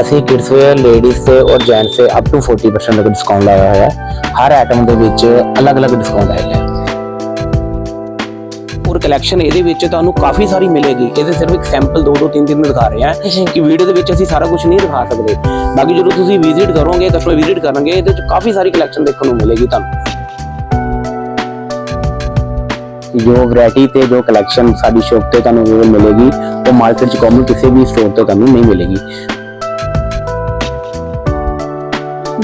ਅਸੀਂ kids wear ladies ਤੇ ਔਰ ਜੈਂਟਸ ਤੇ ਅਪ ਟੂ 40% ਤੱਕ ਡਿਸਕਾਊਂਟ ਲਾਇਆ ਹੋਇਆ ਹੈ। ਹਰ ਆਈਟਮ ਦੇ ਵਿੱਚ ਅਲੱਗ-ਅਲੱਗ ਡਿਸਕਾਊਂਟ ਹੈਗਾ ਹੈ ਔਰ ਕਲੈਕਸ਼ਨ ਇਹਦੇ ਵਿੱਚ ਤੁਹਾਨੂੰ ਕਾਫੀ ਸਾਰੀ ਮਿਲੇਗੀ। ਇਹਦੇ ਸਿਰਫ ਇੱਕ ਸੈਂਪਲ ਦੋ ਦੋ ਤਿੰਨ ਤਿੰਨ ਦਿਖਾ ਰਹੇ ਜੀ। ਕਿ ਵੀਡੀਓ ਦੇ ਵਿੱਚ ਅਸੀਂ ਸਾਰਾ ਕੁਝ ਨਹੀਂ ਦਿਖਾ ਸਕਦੇ। ਬਾਕੀ ਜਦੋਂ ਤੁਸੀਂ ਵਿਜ਼ਿਟ ਕਰੋਗੇ ਕਸਟਮਰ ਵਿਜ਼ਿਟ ਕਰਨਗੇ ਇਹਦੇ ਵਿੱਚ ਕਾਫੀ ਸਾਰੀ ਕਲੈਕਸ਼ਨ ਦੇਖਣ ਨੂੰ ਮਿਲੇਗੀ ਤੁਹਾਨੂੰ। ਜੋ ਵੈਰਾਈਟੀ ਤੇ ਜੋ ਕਲੈਕਸ਼ਨ ਸਾਡੀ ਸ਼ੌਪ ਤੇ ਤੁਹਾਨੂੰ ਮਿਲੇਗੀ ਉਹ ਮਾਰਕੀਟ 'ਚ ਕਾਮਨ ਕਿਸੇ ਵੀ ਸਟੋਰ ਤੇ ਤੁਹਾਨੂੰ ਨਹੀਂ ਮਿਲੇਗੀ।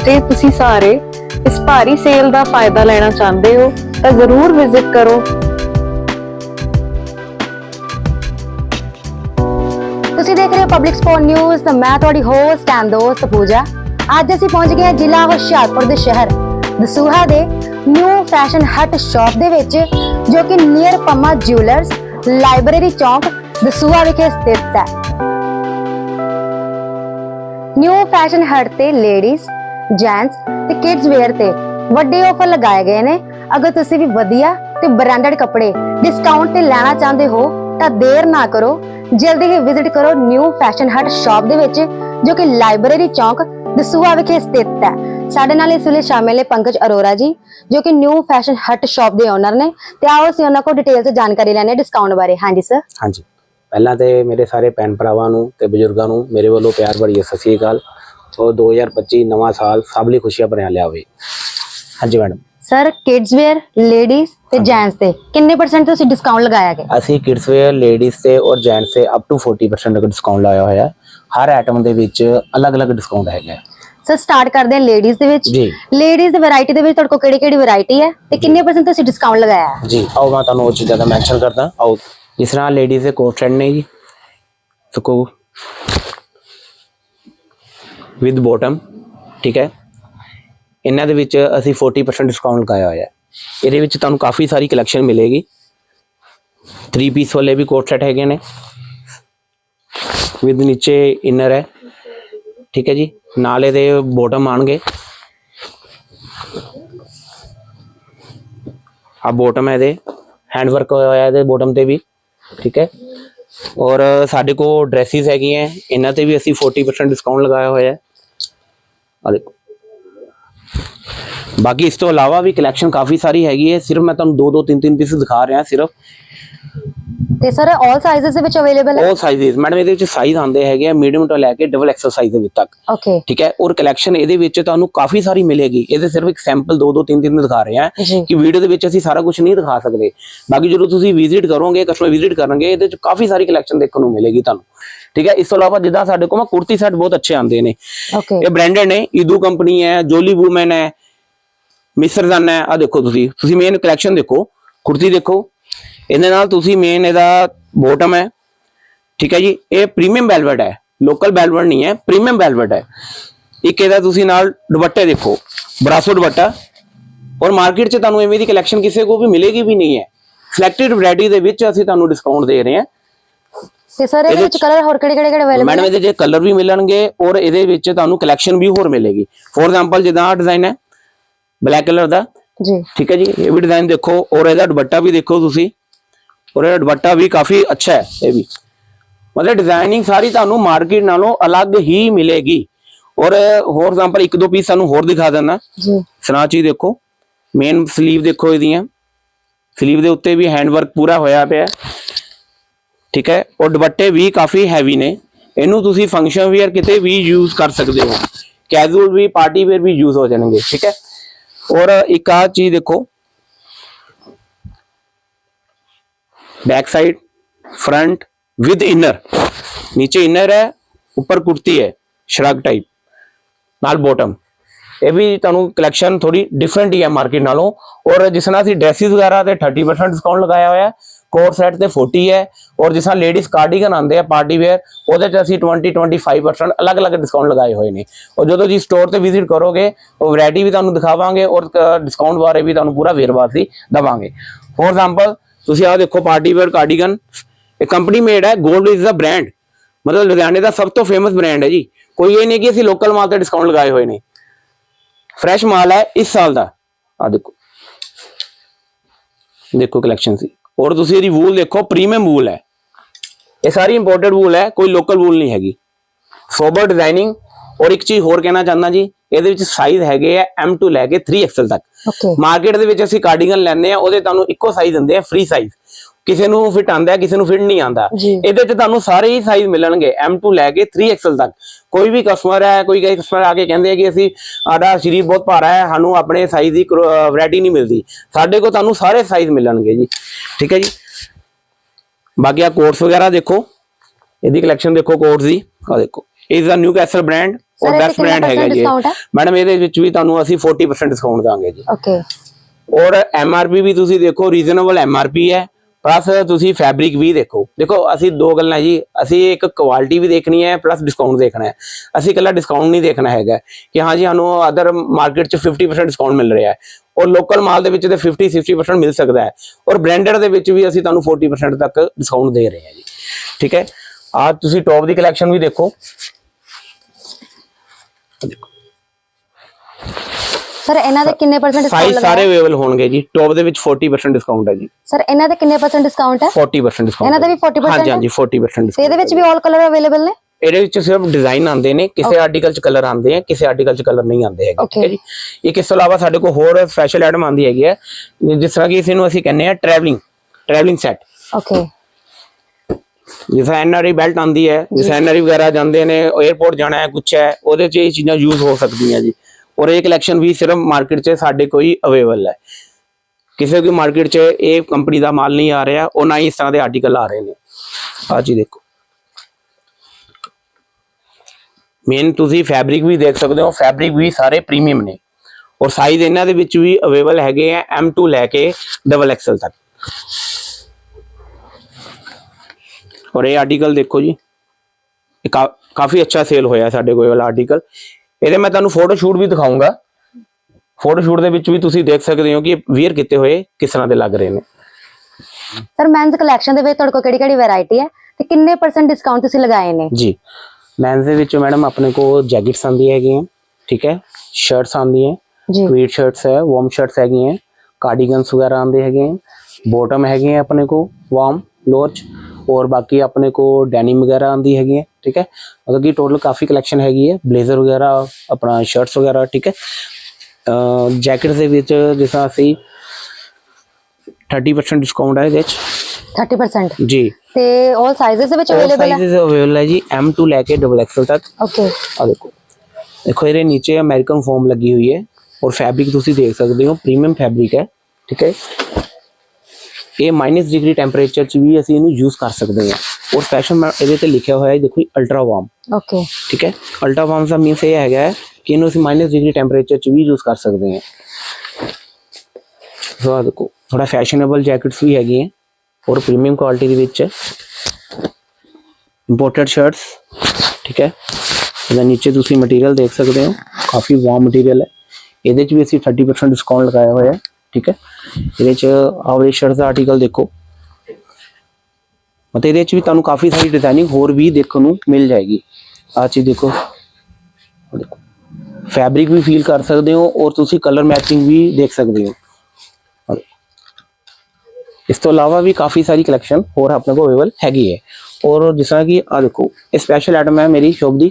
ਜੇ ਤੁਸੀਂ ਸਾਰੇ ਇਸ ਭਾਰੀ ਸੇਲ ਦਾ ਫਾਇਦਾ ਲੈਣਾ ਚਾਹੁੰਦੇ ਹੋ, ਤਾਂ ਜ਼ਰੂਰ ਵਿਜ਼ਿਟ ਕਰੋ। ਤੁਸੀਂ ਦੇਖ ਰਹੇ ਹੋ ਪਬਲਿਕ ਸਪੋਰਟ ਨਿਊਜ਼ ਤੇ ਮੈਂ ਤੁਹਾਡੀ ਹੋਸਟ ਐਂਡ ਦੋਸਤ ਪੂਜਾ। ਅੱਜ ਅਸੀਂ ਪਹੁੰਚ ਗਏ ਹਾਂ ਜ਼ਿਲ੍ਹਾ ਹੁਸ਼ਿਆਰਪੁਰ ਦੇ ਸ਼ਹਿਰ, ਦਸੂਹਾ ਦੇ ਨਿਊ ਫੈਸ਼ਨ ਹਟ ਸ਼ਾਪ ਦੇ ਵਿੱਚ, ਜੋ ਕਿ ਨੀਅਰ ਪੰਮਾ ਜਿਊਲਰਸ ਲਾਇਬ੍ਰੇਰੀ ਚੌਂਕ, ਦਸੂਹਾ ਵਿਖੇ ਸਥਿਤ ਹੈ। ਨਿਊ ਫੈਸ਼ਨ ਹਟ ਤੇ ਲੇਡੀਜ਼ ਜੈਂਟਸ ਤੇ ਕਿਡਸ ਵੇਅਰ ਤੇ ਵੱਡੇ ਆਫਰ ਲਗਾਏ ਗਏ ਨੇ। ਅਗਰ ਤੁਸੀਂ ਵੀ ਵਧੀਆ ਤੇ ਬ੍ਰਾਂਡਡ ਕੱਪੜੇ ਡਿਸਕਾਊਂਟ ਤੇ ਲੈਣਾ ਚਾਹੁੰਦੇ ਹੋ, ਤਾਂ ਦੇਰ ਨਾ ਕਰੋ। ਜਲਦੀ ਹੀ ਵਿਜ਼ਿਟ ਕਰੋ ਨਿਊ ਫੈਸ਼ਨ ਹਟ ਸ਼ਾਪ ਦੇ ਵਿੱਚ, ਜੋ ਕਿ ਲਾਇਬ੍ਰੇਰੀ ਚੌਂਕ ਦਸੂਹਾ ਵਿਖੇ ਸਥਿਤ ਹੈ। ਸਾਡੇ ਨਾਲ ਇਸ ਵੇਲੇ ਸ਼ਾਮਿਲ ਹੈ ਪੰਕਜ ਅਰੋੜਾ ਜੀ, ਜੋ ਕਿ ਨਿਊ ਫੈਸ਼ਨ ਹਟ ਸ਼ਾਪ ਦੇ ਓਨਰ ਨੇ। ਤੇ ਆਓ ਅਸੀਂ ਉਹਨਾਂ ਕੋਲ ਡਿਟੇਲ ਚ ਜਾਣਕਾਰੀ ਲੈਣੇ ਡਿਸਕਾਊਂਟ ਬਾਰੇ। ਹਾਂਜੀ ਸਰ ਹਾਂਜੀ। ਪਹਿਲਾਂ ਤੇ ਮੇਰੇ ਸਾਰੇ ਭੈਣ ਭਰਾਵਾਂ ਨੂੰ ਤੇ ਬਜ਼ੁਰਗਾਂ ਨੂੰ, ਮੇਰੇ ਵੱਲੋਂ ਪਿਆਰ ਭਰੀ ਸਤਿ ਸ੍ਰੀ ਅਕਾਲ। ਸੋ 2025 ਨਵਾਂ ਸਾਲ ਸਭ ਲਈ ਖੁਸ਼ੀਆਂ ਭਰਿਆ ਲਿਆਵੇ। ਹਾਂਜੀ madam sir kids wear ladies ਤੇ ਜੈਂਟਸ ਤੇ ਕਿੰਨੇ ਪਰਸੈਂਟ ਤੁਸੀਂ ਡਿਸਕਾਊਂਟ ਲਗਾਇਆ ਗਿਆ? ਅਸੀਂ ਕਿਡਸ ਵੇਅਰ ਲੇਡੀਜ਼ ਤੇ ਔਰ ਜੈਂਟਸ ਤੇ ਅਪ ਟੂ 40% ਤੱਕ ਡਿਸਕਾਊਂਟ ਲਾਇਆ ਹੋਇਆ। ਹੈ ਹਰ ਆਈਟਮ ਦੇ ਵਿੱਚ ਅਲੱਗ-ਅਲੱਗ ਡਿਸਕਾਊਂਟ ਹੈਗਾ ਹੈ। ਸਰ ਸਟਾਰਟ ਕਰਦੇ ਹਾਂ ਲੇਡੀਜ਼ ਦੇ ਵਿੱਚ। ਜੀ। ਲੇਡੀਜ਼ ਦੀ ਵੈਰਾਈਟੀ ਦੇ ਵਿੱਚ ਤੁਹਾਡੇ ਕੋਲ ਕਿਹੜੀ ਕਿਹੜੀ ਵੈਰਾਈਟੀ ਹੈ ਤੇ ਕਿੰਨੇ ਪਰਸੈਂਟ ਤੁਸੀਂ ਡਿਸਕਾਊਂਟ ਲਗਾਇਆ? ਹੈ ਜੀ ਆਓ ਮੈਂ ਤੁਹਾਨੂੰ ਉਹ ਚੀਜ਼ਾਂ ਦਾ ਮੈਂਸ਼ਨ ਕਰਦਾ। ਆਓ ਜਿਸ ਤਰ੍ਹਾਂ ਲੇਡੀਜ਼ ਦੇ ਕੋਟ ਸੈਟ ਨੇ ਜੀ। ਦੇਖੋ ਵਿਦ ਬੋਟਮ ਠੀਕ ਹੈ? ਇਹਨਾਂ ਦੇ ਵਿੱਚ ਅਸੀਂ 40% ਡਿਸਕਾਊਂਟ ਲਗਾਇਆ ਹੋਇਆ ਹੈ। ਇਹਦੇ ਵਿੱਚ ਤੁਹਾਨੂੰ ਕਾਫੀ ਸਾਰੀ ਕਲੈਕਸ਼ਨ ਮਿਲੇਗੀ। 3 ਪੀਸ ਵਾਲੇ ਵੀ ਕੋਟ ਸੈਟ ਹੈਗੇ ਨੇ। ਵਿਦ ਨੀਚੇ ਇਨਰ ਹੈ। ਠੀਕ ਹੈ ਜੀ? ਨਾਲ ਇਹਦੇ ਬੋਟਮ ਆਣਗੇ। ਆ ਬੋਟਮ ਹੈ ਇਹਦੇ। ਹੈਂਡ ਵਰਕ ਹੋਇਆ ਹੋਇਆ ਇਹਦੇ ਬੋਟਮ ਤੇ ਵੀ। ਠੀਕ ਹੈ? ਔਰ ਸਾਡੇ ਕੋਲ ਡਰੈਸਿਸ ਹੈਗੀਆਂ। ਇਹਨਾਂ ਤੇ ਵੀ ਅਸੀਂ 40% ਡਿਸਕਾਊਂਟ ਲਗਾਇਆ ਹੋਇਆ ਹੈ। ਆ ਦੇਖੋ ਬਾਕੀ ਇਸ ਤੋਂ ਇਲਾਵਾ ਵੀ ਕਲੈਕਸ਼ਨ ਕਾਫੀ ਸਾਰੀ ਹੈਗੀ ਹੈ। ਸਿਰਫ ਮੈਂ ਤੁਹਾਨੂੰ ਦੋ ਦੋ ਤਿੰਨ ਤਿੰਨ ਪੀਸ ਦਿਖਾ ਰਿਹਾ ਸਿਰਫ। ਤੇ ਸਰ ਆਲ ਸਾਈਜ਼ਸ ਦੇ ਵਿੱਚ ਅਵੇਲੇਬਲ ਹੈ? All ਸਾਈਜ਼ਸ ਮੈਡਮ ਇਹਦੇ ਵਿੱਚ ਸਾਈਜ਼ ਆਉਂਦੇ ਹੈਗੇ ਆ ਮੀਡੀਅਮ ਤੋਂ ਲੈ ਕੇ ਡਬਲ ਐਕਸਲ ਸਾਈਜ਼ ਦੇ ਵਿੱਚ ਤੱਕ। ਓਕੇ ਠੀਕ ਹੈ? ਔਰ ਕਲੈਕਸ਼ਨ ਇਹਦੇ ਵਿੱਚ ਤੁਹਾਨੂੰ ਕਾਫੀ ਸਾਰੀ ਮਿਲੇਗੀ। ਇਹਦੇ ਸਿਰਫ ਇੱਕ ਸੈਂਪਲ ਦੋ ਦੋ ਤਿੰਨ ਤਿੰਨ ਦਿਖਾ ਰਹੇ ਜੀ। ਕਿ ਵੀਡੀਓ ਦੇ ਵਿੱਚ ਅਸੀਂ ਸਾਰਾ ਕੁਝ ਨਹੀਂ ਦਿਖਾ ਸਕਦੇ। ਬਾਕੀ ਜਦੋਂ ਤੁਸੀਂ ਵਿਜ਼ਿਟ ਕਰੋਗੇ ਕਸਟਮਰ ਵਿਜ਼ਿਟ ਕਰਨਗੇ ਇਹਦੇ ਵਿੱਚ ਕਾਫੀ ਸਾਰੀ ਕਲੈਕਸ਼ਨ ਦੇਖਣ ਨੂੰ ਮਿਲੇਗੀ ਤੁਹਾਨੂੰ। ਠੀਕ ਹੈ? ਇਸ ਤੋਂ ਇਲਾਵਾ ਜਿੱਦਾਂ ਸਾਡੇ ਕੋਲ ਕੁਰਤੀ ਸੈੱਟ ਬਹੁਤ ਅੱਛੇ ਆਉਂਦੇ ਨੇ। ਓਕੇ ਇਹ ਬ੍ਰਾਂਡਡ ਨੇ ਈਦੂ ਕੰਪਨੀ ਹੈ ਜੋਲੀ ਵੂਮਨ ਹੈ ਮਿਸਰਜ਼ਨ ਹੈ ਆ ਦੇਖੋ ਤੁਸੀਂ। ਤੁਸੀਂ ਮੇਨ ਕਲੈਕਸ਼ਨ ਦੇਖੋ ਕੁਰਤੀ ਦੇਖੋ ਇਹਦੇ ਨਾਲ ਤੁਸੀਂ ਮੇਨ ਇਹਦਾ ਬੋਟਮ ਹੈ ਠੀਕ ਹੈ ਜੀ ਇਹ ਪ੍ਰੀਮੀਅਮ ਵੈਲਵਟ ਹੈ ਲੋਕਲ ਵੈਲਵਟ ਨਹੀਂ ਹੈ ਪ੍ਰੀਮੀਅਮ ਵੈਲਵਟ ਹੈ। ਇੱਕ ਇਹਦਾ ਤੁਸੀਂ ਨਾਲ ਦੁਪੱਟੇ ਦੇਖੋ ਬਰਾਸੋ ਦੁਪੱਟਾ। ਔਰ ਮਾਰਕੀਟ 'ਚ ਤੁਹਾਨੂੰ ਐਵੇਂ ਦੀ ਕਲੈਕਸ਼ਨ ਕਿਸੇ ਕੋ ਵੀ ਮਿਲੇਗੀ ਵੀ ਨਹੀਂ ਹੈ। ਸਿਲੈਕਟਡ ਵੈਰਾਈਟੀ ਦੇ ਵਿੱਚ ਅਸੀਂ ਤੁਹਾਨੂੰ ਡਿਸਕਾਊਂਟ ਦੇ ਰਹੇ ਹਾਂ। ਤੇ ਸਰ ਇਹਦੇ ਵਿੱਚ ਕਲਰ ਹੋਰ ਕਿਹੜੇ ਕਿਹੜੇ ਅਵੇਲੇਬਲ ਮੈਡਮ ਇਹਦੇ 'ਚ ਕਲਰ ਵੀ ਮਿਲਣਗੇ ਔਰ ਇਹਦੇ ਵਿੱਚ ਤੁਹਾਨੂੰ ਕਲੈਕਸ਼ਨ ਵੀ ਹੋਰ ਮਿਲੇਗੀ। ਫੋਰ ਐਗਜ਼ਾਮਪਲ ਜਿੱਦਾਂ ਆਹ ਡਿਜ਼ਾਈਨ ਹੈ ਬਲੈਕ ਕਲਰ ਦਾ ਜੀ। ਠੀਕ ਹੈ ਜੀ ਇਹ ਵੀ ਡਿਜ਼ਾਈਨ ਦੇਖੋ ਔਰ ਇਹਦਾ ਦੁਪੱਟਾ ਵੀ ਦੇਖੋ ਤੁਸੀਂ। ਔਰ ਇਹਦਾ ਦੁਪੱਟਾ ਵੀ ਕਾਫੀ ਅੱਛਾ ਹੈ ਇਹ ਵੀ। ਮਤਲਬ ਡਿਜ਼ਾਈਨਿੰਗ ਸਾਰੀ ਤੁਹਾਨੂੰ ਮਾਰਕੀਟ ਨਾਲੋਂ ਅਲੱਗ ਹੀ ਮਿਲੇਗੀ। ਔਰ ਹੋਰ ਐਗਜ਼ਾਮਪਲ ਇੱਕ ਦੋ ਪੀਸ ਸਾਨੂੰ ਹੋਰ ਦਿਖਾ ਦੇਣਾ ਜੀ। ਸਨਾ ਚੀਜ਼ ਦੇਖੋ ਮੇਨ 슬ੀਵ ਦੇਖੋ ਇਹਦੀਆਂ। 슬ੀਵ ਦੇ ਉੱਤੇ ਵੀ ਹੈਂਡ ਵਰਕ ਪੂਰਾ ਹੋਇਆ ਪਿਆ। ਠੀਕ ਹੈ ਔਰ ਦੁਪੱਟੇ ਵੀ ਕਾਫੀ ਹੈਵੀ ਨੇ। ਇਹਨੂੰ ਤੁਸੀਂ ਫੰਕਸ਼ਨ ਵੇਅਰ ਕਿਤੇ ਵੀ ਯੂਜ਼ ਕਰ ਸਕਦੇ ਹੋ। ਕੈਜੂਅਲ ਵੀ ਪਾਰਟੀ ਵੇਅਰ ਵੀ ਯੂਜ਼ ਹੋ ਜਾਣਗੇ। ਠੀਕ ਹੈ ਔਰ ਇੱਕ ਆ ਚੀਜ਼ ਦੇਖੋ। back side front with inner नीचे इनर है ऊपर कुर्ती है ਸ਼ਰਗ ਟਾਈਪ ਨਾਲ ਬੋਟਮ ਇਹ ਵੀ ਤੁਹਾਨੂੰ ਕਲੈਕਸ਼ਨ ਥੋੜੀ ਡਿਫਰੈਂਟ ਹੀ ਹੈ ਮਾਰਕੀਟ ਨਾਲੋਂ ਔਰ ਜਿਸ ਨਾਲ ਅਸੀਂ ਡਰੈਸਿਸ ਵਗੈਰਾ ਤੇ 30% ਡਿਸਕਾਊਂਟ ਲਗਾਇਆ ਹੋਇਆ ਹੈ ਕੋਟ ਸੈਟ ਤੇ 40 ਹੈ ਔਰ ਜਿਸ ਨਾਲ ਲੇਡੀਜ਼ ਕਾਰਡੀਗਨ ਆਉਂਦੇ ਆ ਪਾਰਟੀ ਵੇਅਰ ਉਹਦੇ ਤੇ ਅਸੀਂ 20 25% ਅਲੱਗ-ਅਲੱਗ ਡਿਸਕਾਊਂਟ ਲਗਾਏ ਹੋਏ ਨੇ ਔਰ ਜਦੋਂ ਜੀ ਸਟੋਰ ਤੇ ਵਿਜ਼ਿਟ ਕਰੋਗੇ ਉਹ ਵੈਰਾਈਟੀ ਵੀ ਤੁਹਾਨੂੰ ਦਿਖਾਵਾਂਗੇ ਔਰ ਡਿਸਕਾਊਂਟ ਬਾਰੇ ਵੀ ਤੁਹਾਨੂੰ ਪੂਰਾ ਵੇਰਵਾ ਅਸੀਂ ਦਵਾਂਗੇ ਫੋਰ ਐਗਜ਼ਾਮਪਲ ਤੁਸੀਂ ਆਹ ਦੇਖੋ ਪਾਰਟੀ ਵੇਅਰ ਕਾਰਡੀਗਨ ਇਹ ਕੰਪਨੀ ਮੇਡ ਹੈ 골ਡ ਇਜ਼ ਦਾ ਬ੍ਰਾਂਡ ਮਤਲਬ ਲੁਧਿਆਣੇ ਦਾ ਸਭ ਤੋਂ ਫੇਮਸ ਬ੍ਰਾਂਡ ਹੈ ਜੀ। ਕੋਈ ਇਹ ਨਹੀਂ ਕਿ ਅਸੀਂ ਲੋਕਲ ਮਾਲ ਤੇ ਡਿਸਕਾਊਂਟ ਲਗਾਏ ਹੋਏ ਨੇ। ਫਰੈਸ਼ ਮਾਲ ਹੈ ਇਸ ਸਾਲ ਦਾ। ਆ ਦੇਖੋ। ਦੇਖੋ ਕਲੈਕਸ਼ਨ ਸੀ। ਔਰ ਤੁਸੀਂ ਇਹਦੀ ਵੂਲ ਦੇਖੋ ਪ੍ਰੀਮੀਅਮ ਵੂਲ ਹੈ। ਇਹ ਸਾਰੀ ਇੰਪੋਰਟਡ ਵੂਲ ਹੈ, ਕੋਈ ਲੋਕਲ ਵੂਲ ਨਹੀਂ ਹੈਗੀ। ਸੋਬਰ ਡਿਜ਼ਾਈਨਿੰਗ ਔਰ ਇੱਕ ਚੀਜ਼ ਹੋਰ ਕਹਿਣਾ ਚਾਹੁੰਦਾ ਜੀ ਇਹਦੇ ਵਿੱਚ ਸਾਈਜ਼ ਹੈਗੇ ਆ M ਤੋਂ ਲੈ ਕੇ 3XL ਤੱਕ। ਮਾਰਕੀਟ ਦੇ ਵਿੱਚ ਅਸੀਂ ਕਾਰਡੀਗਨ ਲੈਂਦੇ ਆ ਉਹਦੇ ਤੁਹਾਨੂੰ ਇੱਕੋ ਸਾਈਜ਼ ਦਿੰਦੇ ਆ ਫ੍ਰੀ ਸਾਈਜ਼ ਕਿਸੇ ਨੂੰ ਫਿਟ ਆਂਦਾ ਕਿਸੇ ਨੂੰ ਫਿਟ ਨਹੀਂ ਆਂਦਾ। ਇਹਦੇ ਚ ਤੁਹਾਨੂੰ ਸਾਰੇ ਹੀ ਸਾਈਜ਼ ਮਿਲਣਗੇ M ਤੋਂ ਲੈ ਕੇ 3XL ਤੱਕ। ਕੋਈ ਵੀ ਕਸਟਮਰ ਹੈ ਕੋਈ ਕਸਟਮਰ ਆ ਕੇ ਕਹਿੰਦੇ ਆ ਕਿ ਅਸੀਂ ਸਾਡਾ ਸਰੀਰ ਬਹੁਤ ਭਾਰਾ ਹੈ ਸਾਨੂੰ ਆਪਣੇ ਸਾਈਜ਼ ਦੀ ਵੈਰਾਈਟੀ ਨਹੀਂ ਮਿਲਦੀ। ਸਾਡੇ ਕੋਲ ਤੁਹਾਨੂੰ ਸਾਰੇ ਸਾਈਜ਼ ਮਿਲਣਗੇ ਜੀ। ਠੀਕ ਹੈ ਜੀ? ਬਾਕੀ ਆ ਕੋਟਸ ਵਗੈਰਾ ਦੇਖੋ। ਇਹਦੀ ਕਲੈਕਸ਼ਨ ਦੇਖੋ ਕੋਟਸ ਦੀ। ਆ ਦੇਖੋ। ਇਸ ਦਾ ਨਿਊ ਕੈਸਲ ਬ੍ਰਾਂਡ ਔਰ ਬੈਸਟ ਬ੍ਰਾਂਡ ਹੈਗਾ ਜੀ? ਮੈਡਮ ਇਹਦੇ ਵਿੱਚ ਵੀ ਤੁਹਾਨੂੰ ਅਸੀਂ 40% ਡਿਸਕਾਊਂਟ ਦਾਂਗੇ ਜੀ। ਓਕੇ ਔਰ ਐਮਆਰਪੀ ਵੀ ਤੁਸੀਂ ਦੇਖੋ ਰੀਜ਼ਨੇਬਲ ਐਮਆਰਪੀ ਹੈ ਪਲੱਸ ਤੁਸੀਂ ਫੈਬਰਿਕ ਵੀ ਦੇਖੋ। ਦੇਖੋ ਅਸੀਂ ਦੋ ਗੱਲਾਂ ਜੀ ਅਸੀਂ ਇੱਕ ਕੁਆਲਿਟੀ ਵੀ ਦੇਖਣੀ ਹੈ ਪਲੱਸ ਡਿਸਕਾਊਂਟ ਦੇਖਣਾ ਹੈ। ਅਸੀਂ ਇਕੱਲਾ ਡਿਸਕਾਊਂਟ ਨਹੀਂ ਦੇਖਣਾ ਹੈਗਾ। ਕਿ ਹਾਂ ਜੀ ਸਾਨੂੰ ਅਦਰ ਮਾਰਕੀਟ 'ਚ 50% ਡਿਸਕਾਊਂਟ ਮਿਲ ਰਿਹਾ ਹੈ। ਔਰ ਲੋਕਲ ਮਾਲ ਦੇ ਵਿੱਚ ਤੇ 50 60% ਮਿਲ ਸਕਦਾ ਹੈ। ਔਰ ਬ੍ਰਾਂਡਡ ਦੇ ਵਿੱਚ ਵੀ ਅਸੀਂ ਤੁਹਾਨੂੰ 40% ਤੱਕ ਡਿਸਕਾਊਂਟ ਦੇ ਰਹੇ ਹਾਂ ਜੀ। ਠੀਕ ਹੈ? ਆ ਤੁਸੀਂ ਟੌਪ ਦੀ ਕਲੈਕਸ਼ਨ ਵੀ ਦੇਖੋ। ਸਰ ਇਹਨਾਂ ਦੇ ਕਿੰਨੇ ਪਰਸੈਂਟ ਡਿਸਕਾਊਂਟ ਸਾਈਜ਼ ਸਾਰੇ ਅਵੇਲੇਬਲ ਹੋਣਗੇ ਜੀ। ਟੌਪ ਦੇ ਵਿੱਚ 40% ਡਿਸਕਾਊਂਟ ਹੈ ਜੀ। ਸਰ ਇਹਨਾਂ ਦੇ ਕਿੰਨੇ ਪਰਸੈਂਟ ਡਿਸਕਾਊਂਟ ਹੈ? 40% ਡਿਸਕਾਊਂਟ ਇਹਨਾਂ ਦਾ ਵੀ 40% ਹਾਂਜੀ ਹਾਂਜੀ 40% ਤੇ ਇਹਦੇ ਵਿੱਚ ਵੀ 올 ਕਲਰ ਅਵੇਲੇਬਲ ਨੇ? ਇਹਦੇ ਵਿੱਚ ਸਿਰਫ ਡਿਜ਼ਾਈਨ ਆਉਂਦੇ ਨੇ ਕਿਸੇ ਆਰਟੀਕਲ 'ਚ ਕਲਰ ਆਉਂਦੇ ਆ ਕਿਸੇ ਆਰਟੀਕਲ 'ਚ ਕਲਰ ਨਹੀਂ ਆਉਂਦੇ ਹੈਗੇ ਠੀਕ ਹੈ. ਜੀ। ਇੱਕ ਇਸ ਤੋਂ ਇਲਾਵਾ ਸਾਡੇ ਕੋਲ ਹੋਰ ਸਪੈਸ਼ਲ ਆਈਟਮ ਆਉਂਦੀ ਹੈਗੀ ਹੈ ਜਿਸ ਤਰ੍ਹਾਂ ਕਿ ਇਸ ਨੂੰ ਅਸੀਂ ਕਹਿੰਦੇ ਆ travelling travelling set okay NRI belt ਆਉਂਦੀ ਹੈ ਐਨਆਰਆਈ ਵਗੈਰਾ ਜਾਂਦੇ ਨੇ 에어ਪੋਰਟ ਜਾਣਾ ਹੈ ਕੁਛ ਹੈ ਉਹਦੇ 'ਚ ਇਹ ਚੀਜ਼ਾਂ ਯੂਜ਼ ਹੋ ਸਕਦੀਆਂ ਜੀ। ਔਰ ਇਹ ਕਲੈਕਸ਼ਨ ਵੀ ਸਿਰਫ ਮਾਰਕੀਟ 'ਚ ਸਾਡੇ ਕੋਈ ਅਵੇਲੇਬਲ ਹੈ। ਕਿਸੇ ਵੀ ਮਾਰਕੀਟ 'ਚ ਇਹ ਕੰਪਨੀ ਦਾ ਮਾਲ ਨਹੀਂ ਆ ਰਿਹਾ ਉਹ ਨਾ ਹੀ ਇਸ ਤਰ੍ਹਾਂ ਦੇ ਆਰਟੀਕਲ ਆ ਰਹੇ ਨੇ। ਆਹ ਜੀ ਦੇਖੋ। ਮੇਨ ਤੁਸੀਂ ਫੈਬਰਿਕ ਵੀ ਦੇਖ ਸਕਦੇ ਹੋ ਫੈਬਰਿਕ ਵੀ ਸਾਰੇ ਪ੍ਰੀਮੀਅਮ ਨੇ। ਔਰ ਸਾਈਜ਼ ਇਹਨਾਂ ਦੇ ਵਿੱਚ ਵੀ ਅਵੇਲੇਬਲ ਹੈਗੇ ਆ M2 ਲੈ ਕੇ ਡਬਲ ਐਕਸਲ ਤੱਕ। ਔਰ ਇਹ ਆਰਟੀਕਲ ਦੇਖੋ ਜੀ। ਇਹ ਕਾਫੀ ਅੱਛਾ ਸੇਲ ਹੋਇਆ ਸਾਡੇ ਕੋਲ ਵਾਲਾ ਆਰਟੀਕਲ ਇਹਦੇ ਮੈਂ ਤੁਹਾਨੂੰ ਫੋਟੋ ਸ਼ੂਟ ਵੀ ਦਿਖਾਉਂਗਾ ਫੋਟੋ ਸ਼ੂਟ ਦੇ ਵਿੱਚ ਵੀ ਤੁਸੀਂ ਦੇਖ ਸਕਦੇ ਹੋ ਕਿ ਵੇਅਰ ਕੀਤੇ ਹੋਏ ਕਿਸ ਤਰ੍ਹਾਂ ਦੇ ਲੱਗ ਰਹੇ ਨੇ। ਸਰ ਮੈਨਸ ਕਲੈਕਸ਼ਨ ਦੇ ਵਿੱਚ ਤੁਹਾਡੇ ਕੋਲ ਕਿਹੜੀ ਕਿਹੜੀ ਵੈਰਾਈਟੀ ਹੈ ਤੇ ਕਿੰਨੇ ਪਰਸੈਂਟ ਡਿਸਕਾਊਂਟ ਤੁਸੀਂ ਲਗਾਏ ਨੇ? ਜੀ। ਮੈਨਸ ਦੇ ਵਿੱਚ ਮੈਡਮ ਆਪਣੇ ਕੋਲ ਜੈਕਟਸ ਆਉਂਦੀ ਹੈਗੀਆਂ ਠੀਕ ਹੈ? ਸ਼ਰਟਸ ਆਉਂਦੀਆਂ ਜੀ। ਟਵੀਟ ਸ਼ਰਟਸ ਹੈ ਵਾਰਮ ਸ਼ਰਟਸ ਹੈਗੀਆਂ ਕਾਰਡੀਗਨਸ ਵਗੈਰਾ ਆਉਂਦੇ ਹੈਗੇ ਬੋਟਮ ਹੈਗੇ ਆਪਣੇ ਕੋ ਵਾਰਮ ਲੋਅਰ ਔਰ ਬਾਕੀ ਆਪਣੇ ਕੋ ਡੈਨਿਮ ਵਗੈਰਾ ਆਉਂਦੀ ਹੈਗੀ ਹੈ ਠੀਕ ਹੈ ਮਤਲਬ ਕਿ ਟੋਟਲ ਕਾਫੀ ਕਲੈਕਸ਼ਨ ਹੈਗੀ ਹੈ ਬਲੇਜ਼ਰ ਵਗੈਰਾ ਆਪਣਾ ਸ਼ਰਟਸ ਵਗੈਰਾ ਠੀਕ ਹੈ ਜੈਕਟਸ ਦੇ ਵਿੱਚ ਜਿਸ ਤਰ੍ਹਾਂ ਅਸੀਂ 30% ਡਿਸਕਾਊਂਟ ਹੈ ਇਹਦੇ ਵਿੱਚ 30% ਜੀ ਤੇ 올 ਸਾਈਜ਼ਸ ਦੇ ਵਿੱਚ all ਅਵੇਲੇਬਲ ਹੈ sizes ਅਵੇਲੇਬਲ ਹੈ ਜੀ M ਤੋਂ ਲੈ ਕੇ ਡਬਲ ਐਕਸਲ ਤੱਕ ਓਕੇ ਆ ਦੇਖੋ ਦੇਖੋ ਇਹਦੇ ਨੀਚੇ ਅਮਰੀਕਨ ਫੋਮ ਲੱਗੀ ਹੋਈ ਹੈ ਔਰ ਫੈਬਰਿਕ ਤੁਸੀਂ ਦੇਖ ਸਕਦੇ ਹੋ ਪ੍ਰੀਮੀਅਮ ਫੈਬਰਿਕ ਹੈ ਠੀਕ ਹੈ ਇਹ ਮਾਈਨਸ ਡਿਗਰੀ ਟੈਂਪਰੇਚਰ 'ਚ ਵੀ ਅਸੀਂ ਇਹਨੂੰ ਯੂਜ਼ ਕਰ ਸਕਦੇ ਹਾਂ। ਔਰ ਫੈਸ਼ਨ ਇਹਦੇ ਤੇ ਲਿਖਿਆ ਹੋਇਆ ਹੈ ਦੇਖੋ ਅਲਟਰਾ ਵਾਰਮ ਓਕੇ ਠੀਕ ਹੈ? ਅਲਟਰਾ ਵਾਰਮ ਦਾ ਮੀਨਸ ਇਹ ਹੈਗਾ ਕਿ ਇਹਨੂੰ ਅਸੀਂ ਮਾਈਨਸ ਡਿਗਰੀ ਟੈਂਪਰੇਚਰ 'ਚ ਵੀ ਯੂਜ਼ ਕਰ ਸਕਦੇ ਹਾਂ। ਸੋ ਦੇਖੋ ਥੋੜਾ ਫੈਸ਼ਨੇਬਲ ਜੈਕਟਸ ਵੀ ਹੈਗੀਆਂ ਔਰ ਪ੍ਰੀਮੀਅਮ ਕੁਆਲਿਟੀ ਦੇ ਵਿੱਚ ਇੰਪੋਰਟਡ ਸ਼ਰਟਸ ਠੀਕ ਹੈ? ਇਹਦਾ ਨੀਚੇ ਤੁਸੀਂ ਮਟੀਰੀਅਲ ਦੇਖ ਸਕਦੇ ਹੋ ਕਾਫੀ ਵਾਰਮ ਮਟੀਰੀਅਲ ਹੈ। ਇਹਦੇ 'ਚ ਵੀ ਅਸੀਂ 30% ਡਿਸਕਾਊਂਟ ਲਗਾਇਆ ਹੋਇਆ ਹੈ। ਠੀਕ ਹੈ? ਇਹਦੇ 'ਚ ਆਵਰੇ ਸ਼ਰਟ ਦਾ ਆਰਟੀਕਲ ਦੇਖੋ। ਮਤਲਬ ਇਹਦੇ 'ਚ ਵੀ ਤੁਹਾਨੂੰ ਕਾਫੀ ਸਾਰੀ ਡਿਜ਼ਾਈਨਿੰਗ ਹੋਰ ਵੀ ਦੇਖਣ ਨੂੰ ਮਿਲ ਜਾਏਗੀ। ਆ ਚੀਜ਼ ਦੇਖੋ। ਦੇਖੋ ਫੈਬਰਿਕ ਵੀ ਫੀਲ ਕਰ ਸਕਦੇ ਹੋ ਔਰ ਤੁਸੀਂ ਕਲਰ ਮੈਚਿੰਗ ਵੀ ਦੇਖ ਸਕਦੇ ਹੋ। ਇਸ ਤੋਂ ਇਲਾਵਾ ਵੀ ਕਾਫੀ ਸਾਰੀ ਕਲੈਕਸ਼ਨ ਹੋਰ ਆਪਣੇ ਕੋਲ ਅਵੇਲੇਬਲ ਹੈਗੀ ਹੈ। ਔਰ ਜਿਸ ਤਰ੍ਹਾਂ ਕਿ ਆ ਦੇਖੋ, ਇਹ ਸਪੈਸ਼ਲ ਆਈਟਮ ਹੈ ਮੇਰੀ ਸ਼ੋਪ ਦੀ।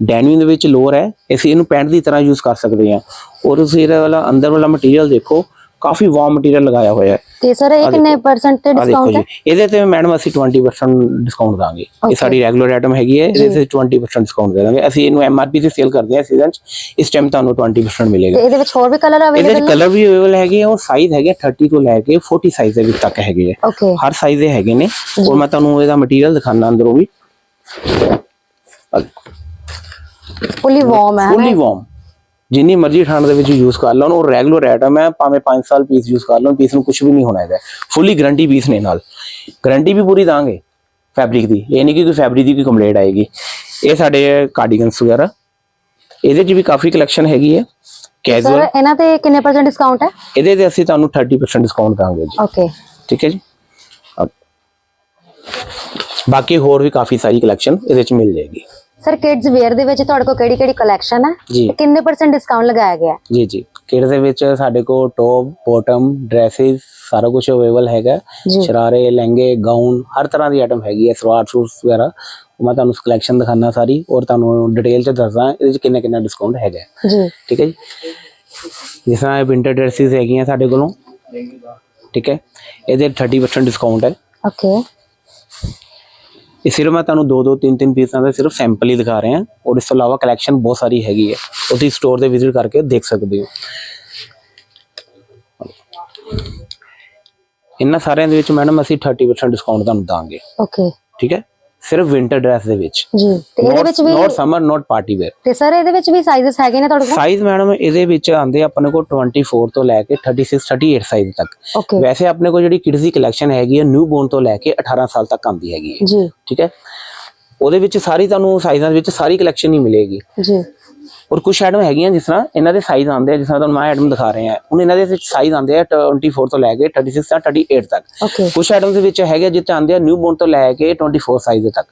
ਡੈਨਿਮ ਦੇ ਵਿੱਚ ਲੋਅਰ ਹੈ। ਅਸੀਂ ਇਹਨੂੰ ਪੈਂਟ ਦੀ ਤਰ੍ਹਾਂ ਯੂਜ਼ ਕਰ ਸਕਦੇ ਹਾਂ। ਔਰ ਤੁਸੀਂ ਇਹਦਾ ਵਾਲਾ ਅੰਦਰ ਵਾਲਾ ਮਟੀਰੀਅਲ ਦੇਖੋ। ਕਾਫੀ ਵਾਰਮ ਮਟੀਰੀਅਲ ਲਗਾਇਆ ਹੋਇਆ ਹੈ। ਤੇ ਸਰ ਇਹ ਕਿੰਨੇ। ਪਰਸੈਂਟ ਤੇ ਡਿਸਕਾਊਂਟ ਹੈ? ਇਹਦੇ ਤੇ ਮੈਡਮ ਅਸੀਂ 20% ਡਿਸਕਾਊਂਟ ਦਾਂਗੇ। ਇਹ. ਸਾਡੀ ਰੈਗੂਲਰ ਆਈਟਮ ਹੈਗੀ ਹੈ। ਇਹਦੇ ਤੇ 20% ਡਿਸਕਾਊਂਟ ਦੇ ਦਾਂਗੇ। ਅਸੀਂ ਇਹਨੂੰ ਐਮਆਰਪੀ ਤੇ ਸੇਲ ਕਰਦੇ ਹਾਂ ਸੀਜ਼ਨ ਇਸ ਟਾਈਮ ਤੁਹਾਨੂੰ 20% ਤੇ ਮਿਲੇਗਾ। ਇਹਦੇ ਵਿੱਚ ਹੋਰ ਵੀ ਕਲਰ ਇਹਦੇ ਅਵੇਲੇਬਲ ਚ ਨੇ? ਕਲਰ ਵੀ ਅਵੇਲੇਬਲ ਹੈਗੇ ਔਰ ਸਾਈਜ਼ ਹੈਗੇ 30 ਤੋਂ ਲੈ ਕੇ 40 ਸਾਈਜ਼ ਦੇ ਵਿੱਚ ਤੱਕ ਹੈਗੇ ਆ। ਓਕੇ ਹਰ ਸਾਈਜ਼ ਦੇ ਹੈਗੇ ਨੇ। ਔਰ ਮੈਂ ਤੁਹਾਨੂੰ ਇਹਦਾ ਮਟੀਰੀਅਲ ਦਿਖਾਣਾ ਅੰਦਰੋਂ ਵੀ। ਫੁੱਲੀ ਵਾਰਮ ਹੈ ਫੁੱਲੀ ਵਾਰਮ ਜਿੰਨੀ ਮਰਜ਼ੀ ਠੰਡ ਦੇ ਵਿੱਚ ਯੂਜ਼ ਕਰ ਲਓ ਔਰ ਰੈਗੂਲਰ ਆਈਟਮ ਹੈ ਭਾਵੇਂ 5 ਸਾਲ ਪੀਸ ਯੂਜ਼ ਕਰ ਲਓ ਪੀਸ ਨੂੰ ਕੁਝ ਵੀ ਨਹੀਂ ਹੋਣਾ ਇਹਦਾ ਫੁੱਲੀ ਗਾਰੰਟੀ ਪੀਸ ਨੇ ਨਾਲ। ਗਾਰੰਟੀ ਵੀ ਪੂਰੀ ਦਾਂਗੇ ਫੈਬਰਿਕ ਦੀ। ਇਹ ਨਹੀਂ ਕਿ ਕੋਈ ਫੈਬਰਿਕ ਦੀ ਕੋਈ ਕੰਪਲੇਂਟ ਆਏਗੀ। ਇਹ ਸਾਡੇ ਕਾਰਡੀਗਨਸ ਵਗੈਰਾ। ਇਹਦੇ 'ਚ ਵੀ ਕਾਫੀ ਕਲੈਕਸ਼ਨ ਹੈਗੀ ਹੈ। ਸਰ ਕੈਜੂਅਲ ਇਹਨਾਂ ਤੇ ਕਿੰਨੇ ਪਰਸੈਂਟ ਡਿਸਕਾਊਂਟ ਹੈ? ਇਹਦੇ ਤੇ ਅਸੀਂ ਤੁਹਾਨੂੰ 30% ਡਿਸਕਾਊਂਟ ਦਾਂਗੇ ਜੀ। ਓਕੇ ਠੀਕ ਹੈ ਜੀ? ਬਾਕੀ ਹੋਰ ਵੀ ਕਾਫੀ ਸਾਰੀ ਕਲੈਕਸ਼ਨ ਇਹਦੇ 'ਚ ਮਿਲ ਜਾਏਗੀ। ਸਰ ਕਿਡਸ ਵੇਅਰ ਦੇ ਵਿੱਚ ਤੁਹਾਡੇ ਕੋਲ ਕਿਹੜੀ ਕਿਹੜੀ ਕਲੈਕਸ਼ਨ ਹੈ? ਜੀ। ਤੇ ਕਿੰਨੇ ਪਰਸੈਂਟ ਡਿਸਕਾਊਂਟ ਲਗਾਇਆ ਗਿਆ? ਹੈ ਜੀ ਜੀ। ਕਿਡਸ ਦੇ ਵਿੱਚ ਸਾਡੇ ਕੋਲ ਟੌਪ ਬੋਟਮ ਡਰੈਸਸ ਸਾਰਾ ਕੁਝ ਅਵੇਲੇਬਲ ਹੈਗਾ। ਜੀ। ਸ਼ਰਾਰੇ ਲਹਿੰਗੇ ਗਾਊਨ ਹਰ ਤਰ੍ਹਾਂ ਦੀ ਆਈਟਮ ਹੈਗੀ ਹੈ ਸਲਵਾਰ ਸੂਟਸ ਵਗੈਰਾ। ਉਹ ਮੈਂ ਤੁਹਾਨੂੰ ਕਲੈਕਸ਼ਨ ਦਿਖਾਣਾ ਸਾਰੀ ਔਰ ਤੁਹਾਨੂੰ ਡਿਟੇਲ ਚ ਦੱਸਦਾ ਇਹਦੇ ਚ ਕਿੰਨਾ ਕਿੰਨਾ ਡਿਸਕਾਊਂਟ ਹੈਗਾ ਹੈ। ਜੀ। ਠੀਕ ਹੈ ਜੀ? ਜਿਸ ਤਰ੍ਹਾਂ ਇਹ ਵਿੰਟਰ ਡਰੈਸਸ ਹੈਗੀਆਂ ਸਾਡੇ ਕੋਲੋਂ। ਠੀਕ ਹੈ? ਇਹਦੇ 30% ਡਿਸਕਾਊਂਟ ਹੈ। ਓਕੇ ਇਹ ਸਿਰਫ ਮੈਂ ਤੁਹਾਨੂੰ ਦੋ ਦੋ ਤਿੰਨ ਤਿੰਨ ਪੀਸਾਂ ਦਾ ਸਿਰਫ ਸੈਂਪਲ ਹੀ ਦਿਖਾ ਰਹੇ ਹਾਂ ਔਰ ਇਸ ਤੋਂ ਇਲਾਵਾ ਕਲੈਕਸ਼ਨ ਬਹੁਤ ਸਾਰੀ ਹੈਗੀ ਹੈ। ਤੁਸੀਂ ਸਟੋਰ ਤੇ ਵਿਜ਼ਿਟ ਕਰਕੇ ਦੇਖ ਸਕਦੇ ਹੋ। ਇਹਨਾਂ ਸਾਰਿਆਂ ਦੇ ਵਿੱਚ ਮੈਡਮ ਅਸੀਂ 30% ਡਿਸਕਾਊਂਟ ਤੁਹਾਨੂੰ ਦਾਂਗੇ। ਓਕੇ ਠੀਕ ਹੈ? ਸਿਰਫ ਵਿੰਟਰ ਡਰੈਸ ਦੇ ਵਿੱਚ। ਜੀ ਤੇ ਇਹਦੇ ਵਿੱਚ ਵੀ note summer note party wear ਤੇ ਸਰ ਇਹਦੇ ਵਿੱਚ ਵੀ ਸਾਈਜ਼ਸ ਹੈਗੇ ਨੇ ਤੁਹਾਡੇ ਕੋਲ? ਸਾਈਜ਼ ਮੈਡਮ ਇਹਦੇ ਵਿੱਚ ਆਂਦੇ ਆਪਣੇ ਕੋਲ 24 ਤੋਂ ਲੈ ਕੇ 36 38 ਸਾਈਜ਼ ਤੱਕ। ਵੈਸੇ ਆਪਣੇ ਕੋਲ ਜਿਹੜੀ ਕਿਡਸ ਦੀ ਕਲੈਕਸ਼ਨ ਹੈਗੀ ਹੈ ਨਿਊ ਬੋਰਨ ਤੋਂ ਲੈ ਕੇ 18 ਸਾਲ ਤੱਕ ਆਂਦੀ ਹੈਗੀ ਹੈ। ਜੀ। ਠੀਕ ਹੈ? ਉਹਦੇ ਵਿੱਚ ਸਾਰੀ ਤੁਹਾਨੂੰ ਸਾਈਜ਼ਾਂ ਦੇ ਵਿੱਚ ਸਾਰੀ ਕਲੈਕਸ਼ਨ ਹੀ ਮਿਲੇਗੀ। ਜੀ। ਔਰ ਕੁਝ ਆਈਟਮ ਹੈਗੀਆਂ ਜਿਸ ਤਰ੍ਹਾਂ ਇਹਨਾਂ ਦੇ ਸਾਈਜ਼ ਆਉਂਦੇ ਆ ਜਿਸ ਤਰ੍ਹਾਂ ਤੁਹਾਨੂੰ ਮੈਂ ਆਈਟਮ ਦਿਖਾ ਰਹੇ ਆ ਹੁਣ ਇਹਨਾਂ ਦੇ ਵਿੱਚ ਸਾਈਜ਼ ਆਉਂਦੇ ਆ 24 ਤੋਂ ਲੈ ਕੇ 36 ਜਾਂ 38 ਤੱਕ। ਕੁਝ ਆਈਟਮ ਦੇ ਵਿੱਚ ਹੈਗੇ ਜਿੱਥੇ ਆਉਂਦੇ ਆ ਨਿਊ ਬੋਰਨ ਤੋਂ ਲੈ ਕੇ 24 ਸਾਈਜ਼ ਦੇ ਤੱਕ।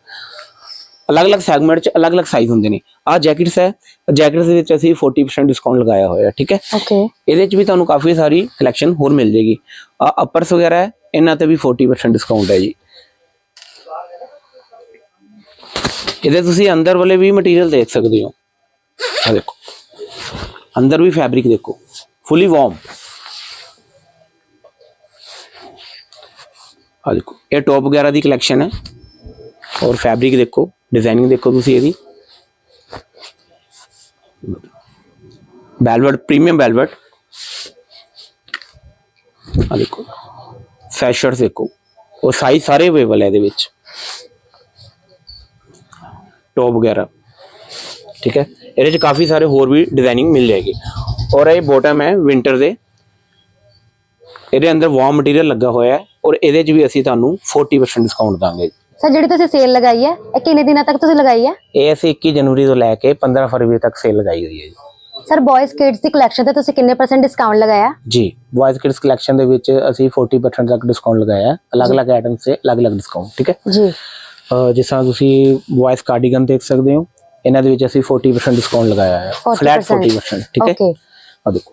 ਅਲੱਗ-ਅਲੱਗ ਸੈਗਮੈਂਟ ਚ ਅਲੱਗ-ਅਲੱਗ ਸਾਈਜ਼ ਹੁੰਦੇ ਨੇ। ਆਹ ਜੈਕਟਸ ਹੈ। ਜੈਕਟਸ ਦੇ ਵਿੱਚ ਅਸੀਂ 40% ਡਿਸਕਾਊਂਟ ਲਗਾਇਆ ਹੋਇਆ ਠੀਕ ਹੈ? ਓਕੇ ਇਹਦੇ ਚ ਵੀ ਤੁਹਾਨੂੰ ਕਾਫੀ ਸਾਰੀ ਕਲੈਕਸ਼ਨ ਹੋਰ ਮਿਲ ਜੇਗੀ ਆ ਅਪਰਸ ਵਗੈਰਾ ਹੈ ਇਹਨਾਂ ਤੇ ਵੀ 40% ਡਿਸਕਾਊਂਟ ਹੈ ਜੀ। ਇਹਦੇ ਤੁਸੀਂ ਅੰਦਰ ਵਾਲੇ ਵੀ ਮਟੀਰੀਅਲ ਦੇਖ ਸਕਦੇ ਹੋ। ਆ ਦੇਖੋ ਅੰਦਰ ਵੀ ਫੈਬਰਿਕ ਦੇਖੋ ਫੁੱਲੀ ਵਾਰਮ ਆ ਦੇਖੋ ਇਹ ਟੌਪ ਵਗੈਰਾ ਦੀ ਕਲੈਕਸ਼ਨ ਹੈ ਔਰ ਫੈਬਰਿਕ ਦੇਖੋ ਡਿਜ਼ਾਈਨਿੰਗ ਦੇਖੋ ਤੁਸੀਂ ਇਹਦੀ ਵੈਲਵਟ ਪ੍ਰੀਮੀਅਮ ਵੈਲਵਟ ਆ ਦੇਖੋ ਫੈਸ਼ਰਸ ਦੇਖੋ ਉਹ ਸਾਈਜ਼ ਸਾਰੇ ਅਵੇਲੇਬਲ ਹੈ ਇਹਦੇ ਵਿੱਚ ਟੌਪ ਵਗੈਰਾ ਠੀਕ ਹੈ ਇਹਦੇ ਚ ਕਾਫੀ ਸਾਰੇ ਹੋਰ ਵੀ ਡਿਜ਼ਾਈਨਿੰਗ ਮਿਲ ਜਾਏਗੀ। ਔਰ ਇਹ ਬੋਟਮ ਹੈ ਵਿੰਟਰ ਦੇ। ਇਹਦੇ ਅੰਦਰ ਵਾਰਮ ਮਟੀਰੀਅਲ ਲੱਗਾ ਹੋਇਆ ਹੈ ਔਰ ਇਹਦੇ ਚ ਵੀ ਅਸੀਂ ਤੁਹਾਨੂੰ 40% ਡਿਸਕਾਊਂਟ ਦਾਂਗੇ। ਸਰ ਜਿਹੜੀ ਤੁਸੀਂ ਸੇਲ ਲਗਾਈ ਹੈ ਇਹ ਕਿੰਨੇ ਦਿਨਾਂ ਤੱਕ ਤੁਸੀਂ ਲਗਾਈ ਹੈ? ਇਹ ਅਸੀਂ 21 ਜਨਵਰੀ ਤੋਂ ਲੈ ਕੇ 15 ਫਰਵਰੀ ਤੱਕ ਸੇਲ ਲਗਾਈ ਹੋਈ ਹੈ ਜੀ। ਸਰ ਬॉयਜ਼ ਕਿਡਸ ਦੀ ਕਲੈਕਸ਼ਨ ਤੇ ਤੁਸੀਂ ਕਿੰਨੇ ਪਰਸੈਂਟ ਡਿਸਕਾਊਂਟ ਲਗਾਇਆ? ਜੀ ਬॉयਜ਼ ਕਿਡਸ ਕਲੈਕਸ਼ਨ ਦੇ ਵਿੱਚ ਅਸੀਂ 40% ਤੱਕ ਡਿਸਕਾਊਂਟ ਲਗਾਇਆ ਅਲੱਗ-ਅਲੱਗ ਆਈਟਮ ਤੇ ਅਲੱਗ-ਅਲੱਗ ਡਿਸਕਾਊਂਟ ਠੀਕ ਹੈ? ਜੀ। ਜਿਸ ਤਰ੍ਹਾਂ ਤੁਸੀਂ ਵੌਇਸ ਕਾਰਡੀਗਨ ਦੇਖ ਸਕਦੇ ਹੋ। ਇਹਨਾਂ ਦੇ ਵਿੱਚ ਅਸੀਂ 40% ਡਿਸਕਾਊਂਟ ਲਗਾਇਆ ਹੈ 40% ਫਲੈਟ 40% ਠੀਕ ਹੈ? ਆ ਦੇਖੋ।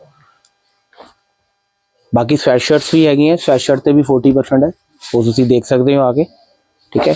ਬਾਕੀ ਸਵੈਟ ਸ਼ਰਟਸ ਵੀ ਹੈਗੀਆਂ ਸਵੈਟ ਸ਼ਰਟ ਤੇ ਵੀ 40% ਹੈ। ਉਹ ਤੁਸੀਂ ਦੇਖ ਸਕਦੇ ਹੋ ਆ ਕੇ ਠੀਕ ਹੈ?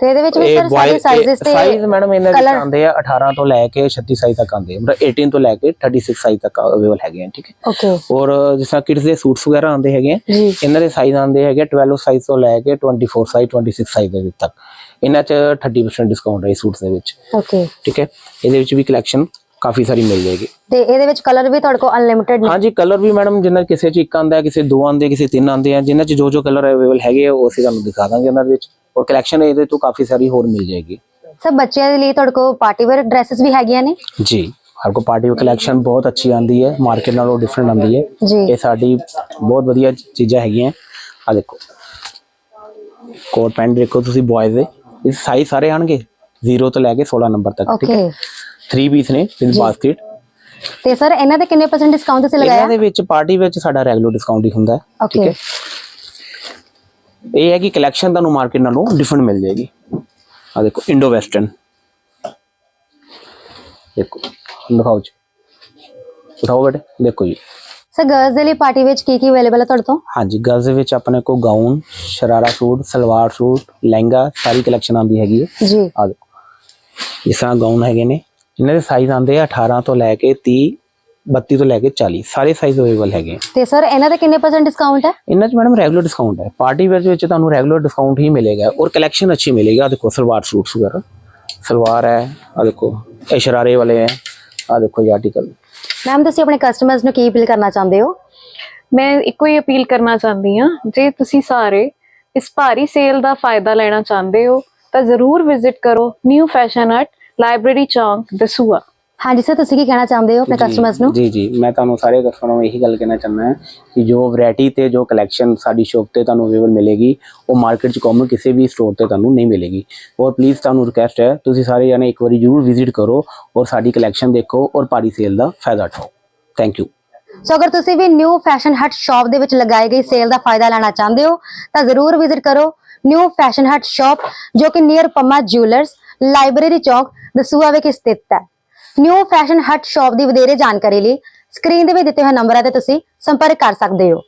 ਤੇ ਇਹਦੇ ਵਿੱਚ ਵੀ ਸਰ ਸਾਰੇ ਸਾਈਜ਼ਸ ਤੇ ਸਾਈਜ਼ ਮੈਡਮ ਇਹਨਾਂ ਦੇ ਆਉਂਦੇ ਆ 18 ਤੋਂ ਲੈ ਕੇ 36 ਸਾਈਜ਼ ਤੱਕ ਆਉਂਦੇ ਮਤਲਬ 18 ਤੋਂ ਲੈ ਕੇ 36 ਸਾਈਜ਼ ਤੱਕ ਅਵੇਲੇਬਲ ਹੈਗੇ ਆ ਠੀਕ ਹੈ? ਓਕੇ ਔਰ ਜਿਸ ਤਰ੍ਹਾਂ ਕਿਡਸ ਦੇ ਸੂਟਸ ਵਗੈਰਾ ਆਉਂਦੇ ਹੈਗੇ ਇਹਨਾਂ ਦੇ ਸਾਈਜ਼ ਆਉਂਦੇ ਹੈਗੇ 12 ਸਾਈਜ਼ ਤੋਂ ਲੈ ਕੇ 24 ਸਾਈਜ਼ 26 ਸਾਈਜ਼ ਦੇ ਤੱਕ। ਇਹਨਾਂ 'ਚ 30% ਡਿਸਕਾਊਂਟ ਹੈ ਸੂਟਸ ਦੇ ਵਿੱਚ। ਓਕੇ ਠੀਕ ਹੈ? ਇਹਦੇ ਵਿੱਚ ਵੀ ਕਲੈਕਸ਼ਨ ਕਾਫੀ ਸਾਰੀ ਮਿਲ ਜਾਏਗੀ। ਤੇ ਇਹਦੇ ਵਿੱਚ ਕਲਰ ਵੀ ਤੁਹਾਡੇ ਕੋਲ ਅਨਲਿਮਿਟਿਡ ਨੇ? ਹਾਂਜੀ ਕਲਰ ਵੀ ਮੈਡਮ ਜਿੰਨਾ ਕਿਸੇ 'ਚ ਇੱਕ ਆਂਦਾ ਕਿਸੇ ਦੋ ਆਂਦੇ ਕਿਸੇ ਤਿੰਨ ਆਂਦੇ ਆ ਜਿਨ੍ਹਾਂ 'ਚ ਜੋ ਜੋ ਕਲਰ ਅਵੇਲੇਬਲ ਹੈਗੇ ਆ ਉਹ ਅਸੀਂ ਤੁਹਾਨੂੰ ਦਿਖਾ ਦਾਂਗੇ ਉਹਨਾਂ ਦੇ ਵਿੱਚ। ਔਰ ਕਲੈਕਸ਼ਨ ਇਹਦੇ ਤੋਂ ਕਾਫੀ ਸਾਰੀ ਹੋਰ ਮਿਲ ਜਾਏਗੀ। ਸਰ ਬੱਚਿਆਂ ਦੇ ਲਈ ਤੁਹਾਡੇ ਕੋਲ ਪਾਰਟੀ ਵੇਅਰ ਡਰੈਸਸ ਵੀ ਹੈਗੀਆਂ ਨੇ? ਜੀ ਹਰ ਕੋ ਪਾਰਟੀ ਕਲੈਕਸ਼ਨ ਬਹੁਤ ਅੱਛੀ ਆਂਦੀ ਹੈ ਮਾਰਕੀਟ ਨਾਲੋਂ ਡਿਫਰੈਂਟ ਆਂਦੀ ਹੈ। ਇਹ ਸਾਡੀ ਬਹੁਤ ਵਧੀਆ ਚੀਜ਼ਾਂ ਹੈਗੀਆਂ। ਆ ਦੇਖੋ। ਕੋਟ ਪੈਂਟ ਦੇਖੋ ਤੁਸੀਂ ਬॉयਜ਼ ਦੇ। ਇਹ ਸਾਈਜ਼ ਸਾਰੇ ਆਣਗੇ। 0 ਤੋਂ ਲੈ ਕੇ 16 ਨੰਬਰ ਤੱਕ ਠੀਕ ਹੈ? ਓਕੇ 3 ਪੀਸ ਨੇ ਵਿਦ ਬਾਸਕਟ ਤੇ ਸਰ ਇਹਨਾਂ ਤੇ ਕਿੰਨੇ ਪਰਸੈਂਟ ਡਿਸਕਾਊਂਟ ਤੁਸੀਂ ਇਹਨਾਂ ਲਗਾਇਆ ਦੇ ਵਿੱਚ ਪਾਰਟੀ ਵਿੱਚ ਸਾਡਾ ਰੈਗੂਲਰ ਡਿਸਕਾਊਂਟ ਹੀ ਹੁੰਦਾ ਹੈ ਠੀਕ ਹੈ? ਇਹ ਹੈ ਕਿ ਕਲੈਕਸ਼ਨ ਤੁਹਾਨੂੰ ਮਾਰਕੀਟ ਨਾਲੋਂ ਡਿਫਰੈਂਟ ਮਿਲ ਜਾਏਗੀ। ਆ ਦੇਖੋ ਇੰਡੋ ਵੈਸਟਰਨ ਦੇਖੋ ਦਿਖਾਓ ਜੀ। ਉਠਾਓ ਬੇਟੇ ਦੇਖੋ ਜੀ। ਸਰ ਗਰਲਸ ਦੇ ਲਈ ਪਾਰਟੀ ਵਿੱਚ ਕੀ ਕੀ ਅਵੇਲੇਬਲ ਹੈ ਤੁਹਾਡੇ ਤੋਂ? ਹਾਂਜੀ ਗਰਲਸ ਦੇ ਵਿੱਚ ਆਪਣੇ ਕੋਲ gown sharara suit salwar suit lehenga ਸਾਰੀ ਕਲੈਕਸ਼ਨ ਆਉਂਦੀ ਹੈਗੀ ਹੈ। ਜੀ। ਆ ਦੇਖੋ ਜਿਸ ਤਰ੍ਹਾਂ ਗਾਊਨ ਹੈਗੇ ਨੇ। ਇਹਨਾਂ ਦੇ ਸਾਈਜ਼ ਆਉਂਦੇ ਆ 18 ਤੋਂ ਲੈ ਕੇ 30 32 ਤੋਂ ਲੈ ਕੇ 40 ਸਾਰੇ ਸਾਈਜ਼ ਅਵੇਲੇਬਲ ਹੈਗੇ ਆ। ਤੇ ਸਰ ਇਹਨਾਂ ਤੇ ਕਿੰਨੇ ਪਰਸੈਂਟ ਡਿਸਕਾਊਂਟ ਹੈ? ਇਹਨਾਂ 'ਚ ਮੈਡਮ ਰੈਗੂਲਰ ਡਿਸਕਾਊਂਟ ਹੈ। ਪਾਰਟੀ ਵੇਅਰ ਦੇ ਵਿੱਚ ਤੁਹਾਨੂੰ ਰੈਗੂਲਰ ਡਿਸਕਾਊਂਟ ਹੀ ਮਿਲੇਗਾ ਔਰ ਕਲੈਕਸ਼ਨ ਅੱਛੀ ਮਿਲੇਗੀ। ਆ ਦੇਖੋ ਸਲਵਾਰ ਸੂਟਸ ਵਗੈਰਾ। ਸਲਵਾਰ ਹੈ ਆ ਦੇਖੋ ਇਹ ਸ਼ਰਾਰੇ ਵਾਲੇ ਹੈ। ਆ ਦੇਖੋ ਇਹ ਆਰਟੀਕਲ ਮੈਮ ਤੁਸੀਂ ਆਪਣੇ ਕਸਟਮਰਸ ਨੂੰ ਕੀ ਅਪੀਲ ਕਰਨਾ ਚਾਹੁੰਦੇ ਹੋ? ਮੈਂ ਇੱਕੋ ਹੀ ਅਪੀਲ ਕਰਨਾ ਚਾਹੁੰਦੀ ਹਾਂ, ਜੇ ਤੁਸੀਂ ਸਾਰੇ ਇਸ ਭਾਰੀ ਸੇਲ ਦਾ ਫਾਇਦਾ ਲੈਣਾ ਚਾਹੁੰਦੇ ਹੋ, ਤਾਂ ਜ਼ਰੂਰ ਵਿਜ਼ਿਟ ਕਰੋ ਨਿਊ ਫੈਸ਼ਨ ਆਰਟ ਲਾਇਬ੍ਰੇਰੀ ਚੌਂਕ ਦਸੂਆ। ਹਾਂਜੀ ਸਰ ਤੁਸੀਂ ਕੀ ਕਹਿਣਾ ਚਾਹੁੰਦੇ ਹੋ ਆਪਣੇ ਕਸਟਮਰਸ ਨੂੰ? ਜੀ ਜੀ ਮੈਂ ਤੁਹਾਨੂੰ ਸਾਰੇ ਕਸਟਮਰਾਂ ਨੂੰ ਇਹੀ ਗੱਲ ਕਹਿਣਾ ਚਾਹੁੰਦਾ ਹਾਂ ਕਿ ਜੋ ਵੈਰਾਈਟੀ ਤੇ ਜੋ ਕਲੈਕਸ਼ਨ ਸਾਡੀ ਸ਼ੋਪ ਤੇ ਤੁਹਾਨੂੰ ਅਵੇਲੇਬਲ ਮਿਲੇਗੀ ਉਹ ਮਾਰਕੀਟ 'ਚ ਕਾਮਨ ਕਿਸੇ ਵੀ ਸਟੋਰ ਤੇ ਤੁਹਾਨੂੰ ਨਹੀਂ ਮਿਲੇਗੀ। ਔਰ ਪਲੀਜ਼ ਤੁਹਾਨੂੰ ਰਿਕੁਐਸਟ ਹੈ ਤੁਸੀਂ ਸਾਰੇ ਜਣੇ ਇੱਕ ਵਾਰੀ ਜ਼ਰੂਰ ਵਿਜ਼ਿਟ ਕਰੋ ਔਰ ਸਾਡੀ ਕਲੈਕਸ਼ਨ ਦੇਖੋ ਔਰ ਭਾਰੀ ਸੇਲ ਦਾ ਫਾਇਦਾ ਉਠਾਓ। ਥੈਂਕ ਯੂ ਸੋ ਅਗਰ ਤੁਸੀਂ ਵੀ ਨਿਊ ਫੈਸ਼ਨ ਹਟ ਸ਼ਾਪ ਦੇ ਵਿੱਚ ਲਗਾਈ ਗਈ ਸੇਲ ਦਾ ਫਾਇਦਾ ਲੈਣਾ ਚਾਹੁੰਦੇ ਹੋ ਤਾਂ ਜ਼ਰੂਰ ਵਿਜ਼ਿਟ ਕਰੋ ਨਿਊ ਫੈਸ਼ਨ ਹਟ ਸ਼ਾਪ ਜੋ ਕਿ near Pamma jewellers library chowk Dasuya ਵਿਖੇ ਸਥਿਤ ਹੈ। ਨਿਊ ਫੈਸ਼ਨ ਹਟ ਸ਼ਾਪ ਦੀ ਵਧੇਰੇ ਜਾਣਕਾਰੀ ਲਈ ਸਕਰੀਨ ਦੇ ਵਿੱਚ ਦਿੱਤੇ ਹੋਏ ਨੰਬਰਾਂ ਤੇ ਤੁਸੀਂ ਸੰਪਰਕ ਕਰ ਸਕਦੇ ਹੋ।